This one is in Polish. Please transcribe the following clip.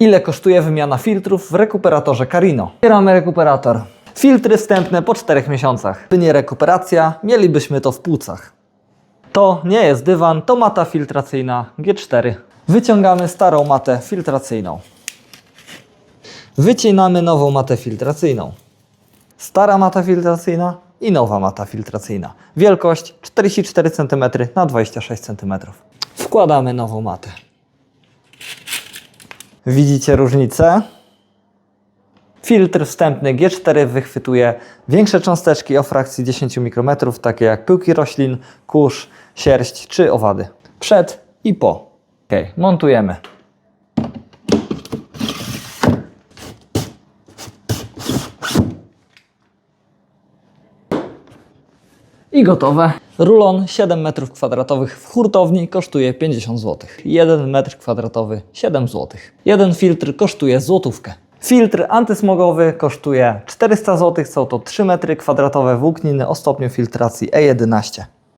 Ile kosztuje wymiana filtrów w rekuperatorze Carino? Wybieramy rekuperator. Filtry wstępne po 4 miesiącach. Gdyby nie rekuperacja, mielibyśmy to w płucach. To nie jest dywan, to mata filtracyjna G4. Wyciągamy starą matę filtracyjną. Wycinamy nową matę filtracyjną. Stara mata filtracyjna i nowa mata filtracyjna. Wielkość 44 cm na 26 cm. Wkładamy nową matę. Widzicie różnicę? Filtr wstępny G4 wychwytuje większe cząsteczki o frakcji 10 mikrometrów, takie jak pyłki roślin, kurz, sierść czy owady. Przed i po. Ok, montujemy. I gotowe. Rulon 7 m2 w hurtowni kosztuje 50 zł. 1 m2 7 zł. Jeden filtr kosztuje złotówkę. Filtr antysmogowy kosztuje 400 zł. Są to 3 m2 włókniny o stopniu filtracji E11.